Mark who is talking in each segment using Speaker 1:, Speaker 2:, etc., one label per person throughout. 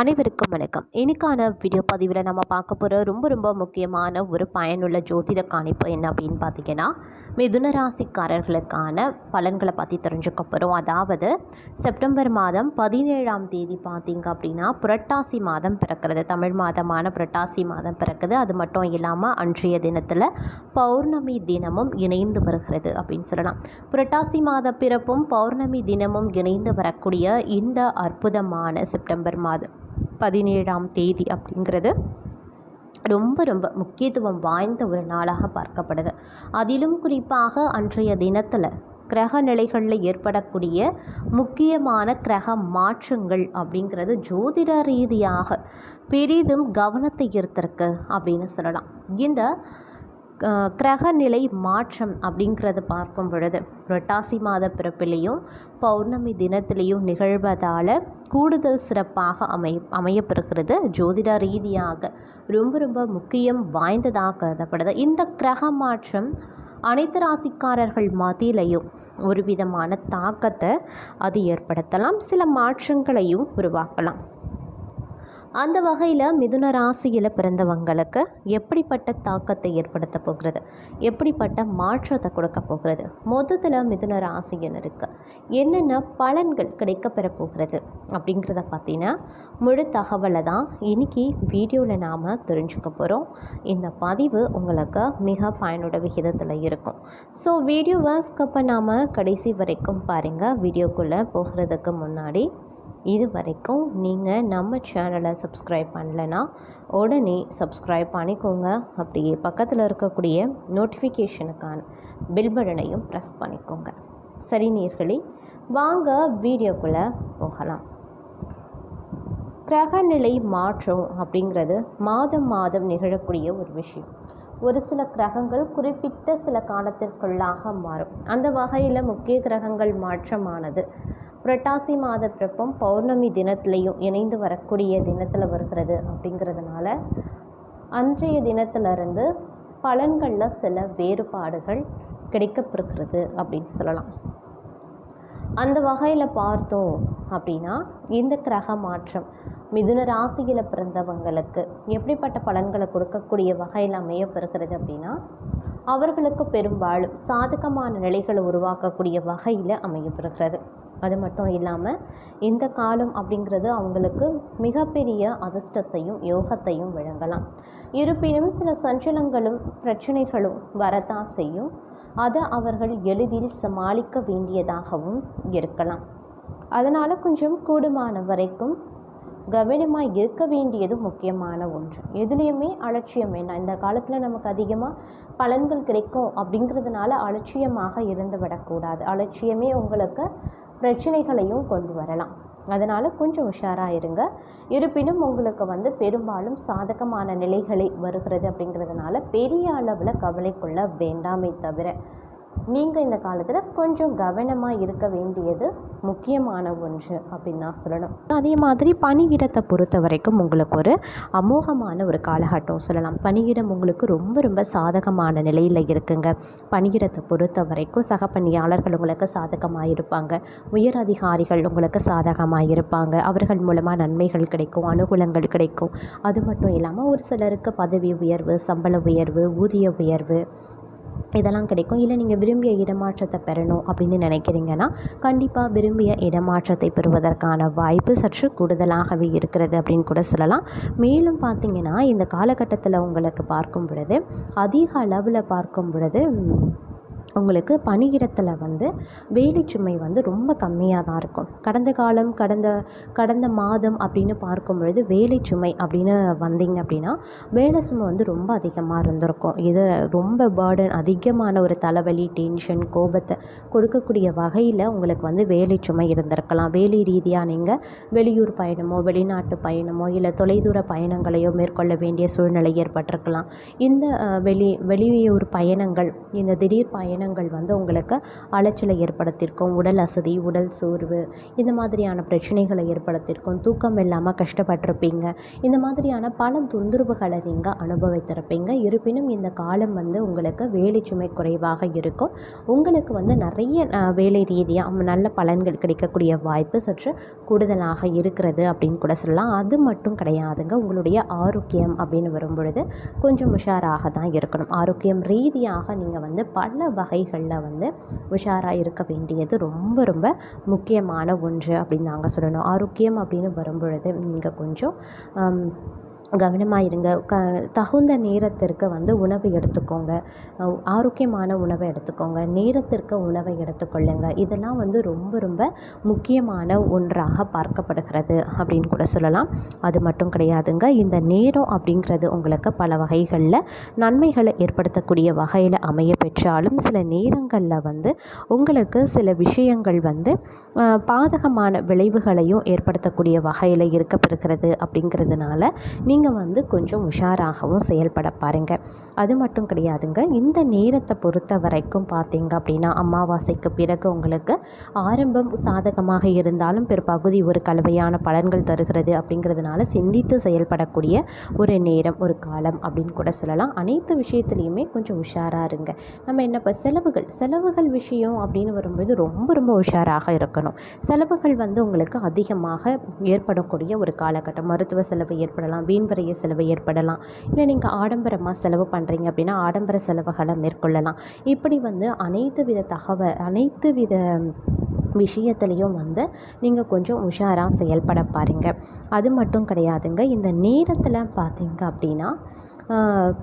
Speaker 1: அனைவருக்கும் வணக்கம். இன்னைக்கான வீடியோ பதிவில் நம்ம பார்க்க போகிற ரொம்ப ரொம்ப முக்கியமான ஒரு பயனுள்ள ஜோதிட காணிப்பு என்ன அப்படின்னு பார்த்தீங்கன்னா மிதுன ராசிக்காரர்களுக்கான பலன்களை பற்றி தெரிஞ்சுக்க போகிறோம் அதாவது செப்டம்பர் மாதம் பதினேழாம் தேதி பார்த்தீங்க அப்படின்னா புரட்டாசி மாதம் பிறக்கிறது. தமிழ் மாதமான புரட்டாசி மாதம் பிறக்குது. அது மட்டும் இல்லாமல் அன்றைய தினத்தில் பௌர்ணமி தினமும் இணைந்து வருகிறது அப்படின்னு சொல்லலாம். புரட்டாசி மாத பிறப்பும் பௌர்ணமி தினமும் இணைந்து வரக்கூடிய இந்த அற்புதமான செப்டம்பர் மாதம் பதினேழாம் தேதி அப்படிங்கிறது. ரொம்ப ரொம்ப முக்கியத்துவம் வாய்ந்த ஒரு நாளாக பார்க்கப்படுது. அதிலும் குறிப்பாக அன்றைய தினத்தில் கிரக நிலைகளில் ஏற்படக்கூடிய முக்கியமான கிரக மாற்றங்கள் அப்படிங்கிறது ஜோதிட ரீதியாக பெரிதும் கவனத்தை ஈர்த்திருக்கு அப்படின்னு சொல்லலாம். இந்த கிரகநிலை கிரக நிலை மாற்றம் அப்படிங்கிறத பார்க்கும் பொழுது புரட்டாசி மாத பிறப்பிலையும் பௌர்ணமி தினத்திலையும் நிகழ்வதால் கூடுதல் சிறப்பாக அமை அமையப்பெறுகிறது ஜோதிட ரீதியாக. ரொம்ப ரொம்ப முக்கியம் வாய்ந்ததாக கருதப்படுது. இந்த கிரக மாற்றம் அனைத்து ராசிக்காரர்கள் மத்தியிலையும் ஒரு விதமான தாக்கத்தை அது ஏற்படுத்தலாம். சில மாற்றங்களையும் உருவாக்கலாம். அந்த வகையில் மிதுன ராசியில் பிறந்தவங்களுக்கு எப்படிப்பட்ட தாக்கத்தை ஏற்படுத்த போகிறது? எப்படிப்பட்ட மாற்றத்தை கொடுக்க போகிறது? மொத்தத்தில் மிதுன ராசியினருக்கு என்னென்ன பலன்கள் கிடைக்க பெற போகிறது? அப்படிங்கிறத பார்த்தீங்கன்னா முழு தகவலை தான் இன்னைக்கு வீடியோவில் நாம் தெரிஞ்சுக்க போகிறோம் இந்த பதிவு உங்களுக்கு மிக பயனுள்ள விகிதத்தில் இருக்கும். ஸோ வீடியோவை ஸ்கப் நாம் கடைசி வரைக்கும் பாருங்கள் வீடியோக்குள்ளே போகிறதுக்கு முன்னாடி இது வரைக்கும் நீங்கள் நம்ம சேனலை சப்ஸ்கிரைப் பண்ணலைன்னா உடனே சப்ஸ்கிரைப் பண்ணிக்கோங்க. அப்படியே பக்கத்தில் இருக்கக்கூடிய நோட்டிஃபிகேஷனுக்கான பில் பட்டனையும் ப்ரெஸ் பண்ணிக்கோங்க. சரி நேர்களே வாங்க வீடியோக்குள்ளே போகலாம். கிரகநிலை மாற்றம் அப்படிங்கிறது மாதம் மாதம் நிகழக்கூடிய ஒரு விஷயம். ஒரு சில கிரகங்கள் குறிப்பிட்ட சில காலத்திற்குள்ளாக மாறும். அந்த வகையில் முக்கிய கிரகங்கள் மாற்றமானது. புரட்டாசி மாத பிறப்பும் பௌர்ணமி தினத்திலையும் இணைந்து வரக்கூடிய தினத்தில் வருகிறது அப்படிங்கிறதுனால அன்றைய தினத்திலிருந்து பலன்களில் சில வேறுபாடுகள் கிடைக்கப்பெறுகிறது அப்படின்னு சொல்லலாம். அந்த வகையில் பார்த்தோம் அப்படின்னா இந்த கிரக மாற்றம். மிதுன ராசியில் பிறந்தவங்களுக்கு எப்படிப்பட்ட பலன்களை கொடுக்கக்கூடிய வகையில் அமையப்பெறுகிறது அப்படின்னா அவர்களுக்கு பெரும்பாலும் சாதகமான நிலைகளை உருவாக்கக்கூடிய வகையில் அமையப்பெறுகிறது அது மட்டும் இல்லாமல் இந்த காலம் அப்படிங்கிறது அவங்களுக்கு மிகப்பெரிய அதிர்ஷ்டத்தையும் யோகத்தையும் வழங்கலாம். இருப்பினும் சில சஞ்சலங்களும் பிரச்சனைகளும் வரத்தான் செய்யும். அதை அவர்கள் எளிதில் சமாளிக்க வேண்டியதாகவும் இருக்கலாம். அதனால் கொஞ்சம் கூடுமான வரைக்கும் கவனமாக இருக்க வேண்டியது முக்கியமான ஒன்று. எதுலேயுமே அலட்சியம் வேண்டாம். இந்த காலத்தில் நமக்கு அதிகமாக பலன்கள் கிடைக்கும் அப்படிங்கிறதுனால அலட்சியமாக இருந்து விடக்கூடாது. அலட்சியமே உங்களுக்கு பிரச்சனைகளையும் கொண்டு வரலாம். அதனால் கொஞ்சம் உஷாராக இருங்க. இருப்பினும் உங்களுக்கு வந்து பெரும்பாலும் சாதகமான நிலைகளை வருகிறது அப்படிங்கிறதுனால பெரிய அளவில் கவலை கொள்ள வேண்டாமே தவிர நீங்கள் இந்த காலத்தில் கொஞ்சம் கவனமாக இருக்க வேண்டியது முக்கியமான ஒன்று அப்படின்னு தான் சொல்லணும். அதே மாதிரி பணியிடத்தை பொறுத்த வரைக்கும் உங்களுக்கு ஒரு அமோகமான ஒரு காலகட்டம் சொல்லலாம். பணியிடம் உங்களுக்கு ரொம்ப ரொம்ப சாதகமான நிலையில் இருக்குங்க. பணியிடத்தை பொறுத்த வரைக்கும் சக பணியாளர்கள் உங்களுக்கு சாதகமாக இருப்பாங்க. உயர் அதிகாரிகள் உங்களுக்கு சாதகமாக இருப்பாங்க. அவர்கள் மூலமாக நன்மைகள் கிடைக்கும் அனுகூலங்கள் கிடைக்கும். அது மட்டும் இல்லாமல் ஒரு சிலருக்கு பதவி உயர்வு சம்பள உயர்வு ஊதிய உயர்வு இதெல்லாம் கிடைக்கும். இல்லை நீங்கள் விரும்பிய இடமாற்றத்தை பெறணும் அப்படின்னு நினைக்கிறீங்கன்னா கண்டிப்பாக விரும்பிய இடமாற்றத்தை பெறுவதற்கான வாய்ப்பு சற்று கூடுதலாகவே இருக்கிறது அப்படின்னு கூட சொல்லலாம். மேலும் பார்த்தீங்கன்னா இந்த காலகட்டத்தில் உங்களுக்கு பார்க்கும் பொழுது அதிக அளவில் பார்க்கும் பொழுது உங்களுக்கு பணியிடத்தில் வந்து வேலை சுமை வந்து ரொம்ப கம்மியாக தான் இருக்கும். கடந்த காலம் கடந்த கடந்த மாதம் அப்படின்னு பார்க்கும் பொழுது வேலை சுமை அப்படின்னு வந்தீங்க அப்படின்னா வேலை சுமை வந்து ரொம்ப அதிகமாக இருந்திருக்கும். இது ரொம்ப பேர்டன் அதிகமான ஒரு தலைவலி டென்ஷன் கோபத்தை கொடுக்கக்கூடிய வகையில் உங்களுக்கு வந்து வேலை சுமை இருந்திருக்கலாம். வேலை ரீதியாக நீங்கள் வெளியூர் பயணமோ வெளிநாட்டு பயணமோ இல்லை தொலைதூர பயணங்களையோ மேற்கொள்ள வேண்டிய சூழ்நிலை ஏற்பட்டிருக்கலாம். இந்த வெளி வெளியூர் பயணங்கள் இந்த திடீர் பயணம் பயணங்கள் வந்து உங்களுக்கு அலைச்சலை ஏற்படுத்தியிருக்கும். உடல் அசதி உடல் சோர்வு இந்த மாதிரியான பிரச்சனைகளை ஏற்படுத்தியிருக்கும். தூக்கம் இல்லாமல் கஷ்டப்பட்டிருப்பீங்க. இந்த மாதிரியான பல தொந்தரவுகளை நீங்கள் அனுபவித்திருப்பீங்க. இருப்பினும் இந்த காலம் வந்து உங்களுக்கு வேலை சுமை குறைவாக இருக்கும். உங்களுக்கு வந்து நிறைய வேலை ரீதியாக நல்ல பலன்கள் கிடைக்கக்கூடிய வாய்ப்பு சற்று கூடுதலாக இருக்கிறது அப்படின்னு கூட சொல்லலாம். அது மட்டும் கிடையாதுங்க. உங்களுடைய ஆரோக்கியம் அப்படின்னு வரும்பொழுது கொஞ்சம் உஷாராக தான் இருக்கணும். ஆரோக்கியம் ரீதியாக நீங்கள் வந்து பல வகை வகைகளில் வந்து உஷாராக இருக்க வேண்டியது ரொம்ப ரொம்ப முக்கியமான ஒன்று அப்படின்னு நாங்கள் சொல்லணும். ஆரோக்கியம் அப்படின்னு வரும்பொழுது நீங்கள் கொஞ்சம் கவனமாக இருங்க க தகுந்த நேரத்திற்கு வந்து உணவு எடுத்துக்கோங்க. ஆரோக்கியமான உணவை எடுத்துக்கோங்க. நேரத்திற்கு உணவை எடுத்துக்கொள்ளுங்க. இதெல்லாம் வந்து ரொம்ப ரொம்ப முக்கியமான ஒன்றாக பார்க்கப்படுகிறது அப்படின்னு கூட சொல்லலாம். அது மட்டும் கிடையாதுங்க. இந்த நேரம் அப்படிங்கிறது உங்களுக்கு பல வகைகளில் நன்மைகளை ஏற்படுத்தக்கூடிய வகையில் அமைய பெற்றாலும் சில நேரங்களில் வந்து உங்களுக்கு சில விஷயங்கள் வந்து பாதகமான விளைவுகளையும் ஏற்படுத்தக்கூடிய வகையில் இருக்கப்படுகிறது அப்படிங்கிறதுனால நீங்கள் வந்து கொஞ்சம் உஷாராகவும் செயல்பட பாருங்க. அது மட்டும் கிடையாதுங்க. இந்த நேரத்தை பொறுத்த வரைக்கும் பார்த்தீங்க அப்படின்னா அமாவாசைக்கு பிறகு உங்களுக்கு ஆரம்பம் சாதகமாக இருந்தாலும் பிற்பகுதி ஒரு கலவையான பலன்கள் தருகிறது அப்படிங்கிறதுனால சிந்தித்து செயல்படக்கூடிய ஒரு நேரம் ஒரு காலம் அப்படின்னு கூட சொல்லலாம். அனைத்து விஷயத்துலையுமே கொஞ்சம் உஷாராக இருங்க. நம்ம என்ன இப்போ செலவுகள் செலவுகள் விஷயம் அப்படின்னு வரும்பொழுது ரொம்ப ரொம்ப உஷாராக இருக்கணும். செலவுகள் வந்து உங்களுக்கு அதிகமாக ஏற்படக்கூடிய ஒரு காலகட்டம். மருத்துவ செலவு ஏற்படலாம் வீண் விரைய செலவு ஏற்படலாம். இல்லை நீங்கள் ஆடம்பரமாக செலவு பண்ணுறீங்க அப்படின்னா ஆடம்பர செலவுகளை மேற்கொள்ளலாம். இப்படி வந்து அனைத்து வித தகவல் அனைத்து வித விஷயத்துலேயும் வந்து நீங்கள் கொஞ்சம் உஷாராக செயல்பட பாருங்கள் அது மட்டும் கிடையாதுங்க. இந்த நேரத்தில் பார்த்தீங்க அப்படின்னா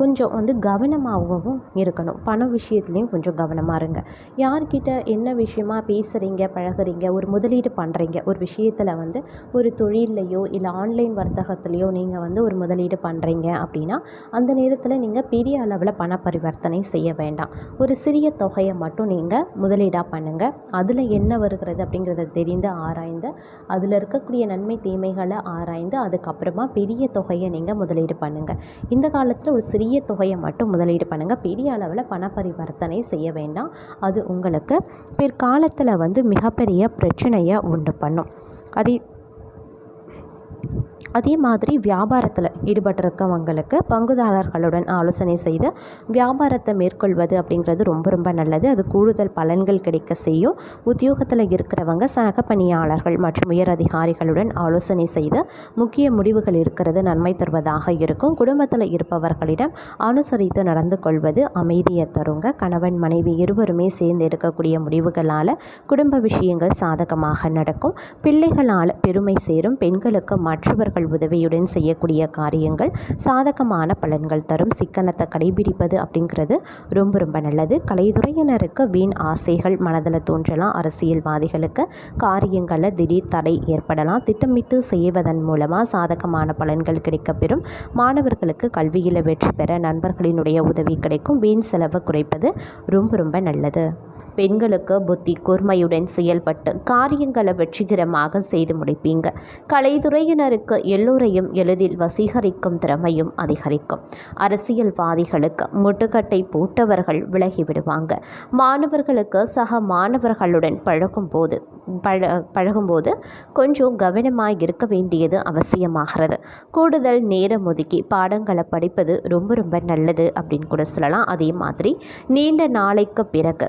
Speaker 1: கொஞ்சம் வந்து கவனமாகவும் இருக்கணும். பண விஷயத்துலேயும் கொஞ்சம் கவனமாக இருங்க. யார்கிட்ட என்ன விஷயமா பேசுகிறீங்க பழகுறீங்க ஒரு முதலீடு பண்ணுறீங்க ஒரு விஷயத்தில் வந்து ஒரு தொழில்லையோ இல்லை ஆன்லைன் வர்த்தகத்துலேயோ நீங்கள் வந்து ஒரு முதலீடு பண்ணுறீங்க அப்படின்னா அந்த நேரத்தில் நீங்கள் பெரிய அளவில் பண பரிவர்த்தனை செய்ய வேண்டாம். ஒரு சிறிய தொகையை மட்டும் நீங்கள் முதலீடாக பண்ணுங்கள் அதில் என்ன வருகிறது அப்படிங்கிறத தெரிந்து ஆராய்ந்து அதில் இருக்கக்கூடிய நன்மை தீமைகளை ஆராய்ந்து அதுக்கப்புறமா பெரிய தொகையை நீங்கள் முதலீடு பண்ணுங்கள் இந்த காலத்தில் ஒரு சிறிய தொகையை மட்டும் முதலீடு பண்ணுங்கள் பெரிய அளவில் பண பரிவர்த்தனை செய்ய வேண்டாம். அது உங்களுக்கு பிற்காலத்தில் வந்து மிகப்பெரிய பிரச்சனையை உண்டு பண்ணும். அதே அதே மாதிரி வியாபாரத்தில் ஈடுபட்டிருக்கவங்களுக்கு பங்குதாரர்களுடன் ஆலோசனை செய்து வியாபாரத்தை மேற்கொள்வது அப்படிங்கிறது ரொம்ப ரொம்ப நல்லது. அது கூடுதல் பலன்கள் கிடைக்க செய்யும். உத்தியோகத்தில் இருக்கிறவங்க சக பணியாளர்கள் மற்றும் உயர் அதிகாரிகளுடன் ஆலோசனை செய்து முக்கிய முடிவுகள் இருக்கிறது நன்மை தருவதாக இருக்கும். குடும்பத்தில் இருப்பவர்களிடம் அனுசரித்து நடந்து கொள்வது அமைதியை தருங்க. கணவன் மனைவி இருவருமே சேர்ந்து எடுக்கக்கூடிய முடிவுகளால் குடும்ப விஷயங்கள் சாதகமாக நடக்கும். பிள்ளைகளால் பெருமை சேரும். பெண்களுக்கு மற்றவர்கள் உதவியுடன் செய்யக்கூடிய காரியங்கள் சாதகமான பலன்கள் தரும். சிக்கனத்தை கடைபிடிப்பது அப்படிங்கிறது ரொம்ப ரொம்ப நல்லது. கலைத்துறையினருக்கு வீண் ஆசைகள் மனதில் தோன்றலாம். அரசியல்வாதிகளுக்கு காரியங்களில் திடீர் தடை ஏற்படலாம். திட்டமிட்டு செய்வதன் மூலமாக சாதகமான பலன்கள் கிடைக்கப்பெறும். மாணவர்களுக்கு கல்வியில் வெற்றி பெற நண்பர்களினுடைய உதவி கிடைக்கும். வீண் செலவு குறைப்பது ரொம்ப ரொம்ப நல்லது. பெண்களுக்கு புத்தி கூர்மையுடன் செயல்பட்டு காரியங்களை வெற்றிகரமாக செய்து முடிப்பீங்க. கலைத்துறையினருக்கு எல்லோரையும் எளிதில் வசீகரிக்கும் திறமையும் அதிகரிக்கும். அரசியல்வாதிகளுக்கு முட்டுக்கட்டை போட்டவர்கள் விலகிவிடுவாங்க மாணவர்களுக்கு சக மாணவர்களுடன் பழகும்போது பழ பழகும்போது கொஞ்சம் கவனமாக இருக்க வேண்டியது அவசியமாகிறது. கூடுதல் நேரம் ஒதுக்கி பாடங்களை படிப்பது ரொம்ப ரொம்ப நல்லது அப்படின்னு கூட சொல்லலாம். அதே மாதிரி நீண்ட நாளைக்கு பிறகு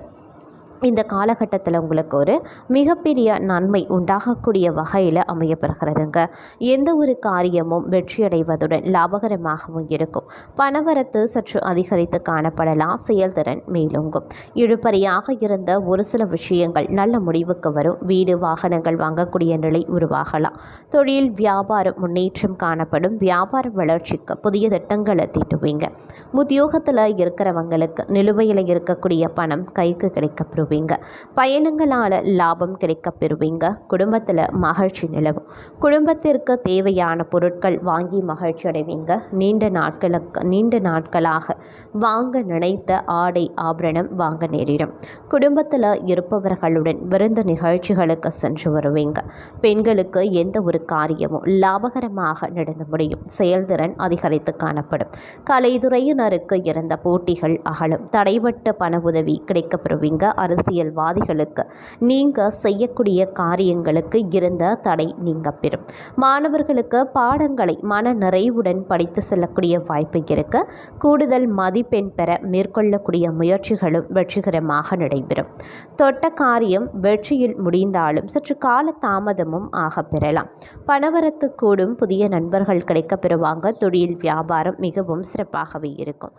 Speaker 1: இந்த காலகட்டத்தில் உங்களுக்கு ஒரு மிகப்பெரிய நன்மை உண்டாகக்கூடிய வகையில் அமையப்பெறுகிறதுங்க. எந்த ஒரு காரியமும் வெற்றியடைவதுடன் லாபகரமாகவும் இருக்கும். பணவரத்து சற்று அதிகரித்து காணப்படலாம். செயல்திறன் மேலோங்கும். இழுபறியாக இருந்த ஒரு சில விஷயங்கள் நல்ல முடிவுக்கு வரும். வீடு வாகனங்கள் வாங்கக்கூடிய நிலை உருவாகலாம். தொழில் வியாபாரம் முன்னேற்றம் காணப்படும். வியாபார வளர்ச்சிக்கு புதிய திட்டங்களை தீட்டுவீங்க. உத்தியோகத்தில் இருக்கிறவங்களுக்கு நிலுவையில் இருக்கக்கூடிய பணம் கைக்கு கிடைக்கப்படும் பெறுவீங்க. பயணங்களால் லாபம் கிடைக்க பெறுவீங்க. குடும்பத்தில் மகிழ்ச்சி நிலவும். குடும்பத்திற்கு தேவையான பொருட்கள் வாங்கி மகிழ்ச்சி அடைவீங்க. நீண்ட நாட்களுக்கு நீண்ட நாட்களாக வாங்க நினைத்த ஆடை ஆபரணம் வாங்க நேரிடும். குடும்பத்தில் இருப்பவர்களுடன் விருந்து நிகழ்ச்சிகளுக்கு சென்று வருவீங்க. பெண்களுக்கு எந்த ஒரு காரியமும் லாபகரமாக நடந்து முடியும். செயல்திறன் அதிகரித்து காணப்படும். கலைத்துறையினருக்கு இருந்த போட்டிகள் அகலும். தடைபட்ட பண உதவி கிடைக்கப்பெறுவீங்க அரசு அரசியல்வாதிகளுக்கு. நீங்கள் செய்யக்கூடிய காரியங்களுக்கு இருந்த தடை நீங்க பெறும். மாணவர்களுக்கு பாடங்களை மன நிறைவுடன் படித்து செல்லக்கூடிய வாய்ப்பு இருக்கு. கூடுதல் மதிப்பெண் பெற மேற்கொள்ளக்கூடிய முயற்சிகளும் வெற்றிகரமாக நடைபெறும். தொட்ட காரியம் வெற்றியில் முடிந்தாலும் சற்று கால தாமதமும் ஆக பெறலாம். பணவரத்து கூடும் புதிய நண்பர்கள் கிடைக்கப் பெறுவாங்க. தொழில் வியாபாரம் மிகவும் சிறப்பாகவே இருக்கும்.